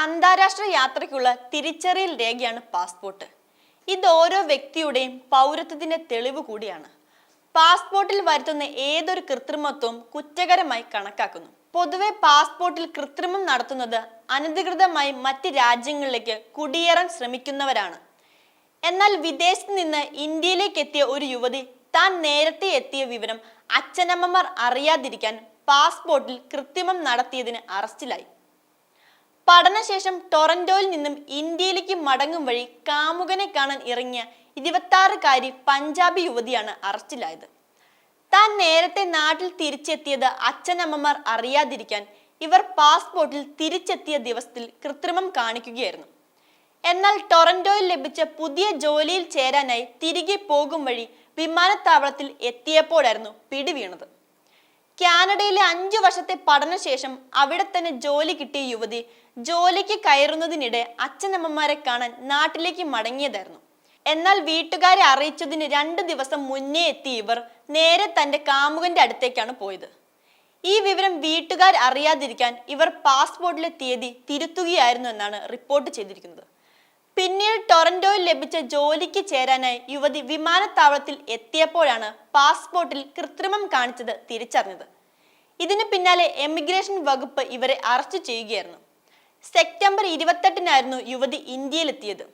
അന്താരാഷ്ട്ര യാത്രയ്ക്കുള്ള തിരിച്ചറിയൽ രേഖയാണ് പാസ്പോർട്ട്. ഇത് ഓരോ വ്യക്തിയുടെയും പൗരത്വത്തിന്റെ തെളിവ് കൂടിയാണ്. പാസ്പോർട്ടിൽ വരുത്തുന്ന ഏതൊരു കൃത്രിമത്വവും കുറ്റകരമായി കണക്കാക്കുന്നു. പൊതുവെ പാസ്പോർട്ടിൽ കൃത്രിമം നടത്തുന്നത് അനധികൃതമായി മറ്റ് രാജ്യങ്ങളിലേക്ക് കുടിയേറാൻ ശ്രമിക്കുന്നവരാണ്. എന്നാൽ വിദേശത്ത് നിന്ന് ഇന്ത്യയിലേക്ക് എത്തിയ ഒരു യുവതി താൻ നേരത്തെ എത്തിയ വിവരം അച്ഛനമ്മമാർ അറിയാതിരിക്കാൻ പാസ്പോർട്ടിൽ കൃത്രിമം നടത്തിയതിന് അറസ്റ്റിലായി. പഠനശേഷം ടൊറന്റോയിൽ നിന്നും ഇന്ത്യയിലേക്ക് മടങ്ങും വഴി കാമുകനെ കാണാൻ ഇറങ്ങിയ ഇരുപത്താറുകാരി പഞ്ചാബി യുവതിയാണ് അറസ്റ്റിലായത്. താൻ നേരത്തെ നാട്ടിൽ തിരിച്ചെത്തിയത് അച്ഛനമ്മമാർ അറിയാതിരിക്കാൻ ഇവർ പാസ്പോർട്ടിൽ തിരിച്ചെത്തിയ ദിവസത്തിൽ കൃത്രിമം കാണിക്കുകയായിരുന്നു. എന്നാൽ ടൊറന്റോയിൽ ലഭിച്ച പുതിയ ജോലിയിൽ ചേരാനായി തിരികെ പോകും വഴി വിമാനത്താവളത്തിൽ എത്തിയപ്പോഴായിരുന്നു പിടിവീണത്. കാനഡയിലെ അഞ്ചു വർഷത്തെ പഠനശേഷം അവിടെ തന്നെ ജോലി കിട്ടിയ യുവതി ജോലിക്ക് കയറുന്നതിനിടെ അച്ഛനമ്മമാരെ കാണാൻ നാട്ടിലേക്ക് മടങ്ങിയതായിരുന്നു. എന്നാൽ വീട്ടുകാരെ അറിയിച്ചതിന് രണ്ട് ദിവസം മുന്നേ എത്തിയ ഇവർ നേരെ തന്റെ കാമുകന്റെ അടുത്തേക്കാണ് പോയത്. ഈ വിവരം വീട്ടുകാർ അറിയാതിരിക്കാൻ ഇവർ പാസ്പോർട്ടിലെ തീയതി തിരുത്തുകയായിരുന്നു എന്നാണ് റിപ്പോർട്ട് ചെയ്തിരിക്കുന്നത്. പിന്നീട് ടൊറന്റോയിൽ ലഭിച്ച ജോലിക്ക് ചേരാനായി യുവതി വിമാനത്താവളത്തിൽ എത്തിയപ്പോഴാണ് പാസ്പോർട്ടിൽ കൃത്രിമം കാണിച്ചത് തിരിച്ചറിഞ്ഞത്. ഇതിന് പിന്നാലെ എമിഗ്രേഷൻ വകുപ്പ് ഇവരെ അറസ്റ്റ് ചെയ്യുകയായിരുന്നു. സെപ്റ്റംബർ ഇരുപത്തെട്ടിനായിരുന്നു യുവതി ഇന്ത്യയിലെത്തിയത്.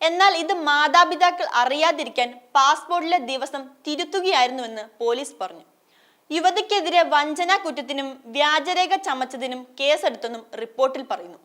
എന്നാൽ ഇത് മാതാപിതാക്കൾ അറിയാതിരിക്കാൻ പാസ്പോർട്ടിലെ ദിവസം തിരുത്തുകയായിരുന്നുവെന്ന് പോലീസ് പറഞ്ഞു. യുവതിക്കെതിരെ വഞ്ചനാ കുറ്റത്തിനും വ്യാജരേഖ ചമച്ചതിനും കേസെടുത്തെന്നും റിപ്പോർട്ടിൽ പറയുന്നു.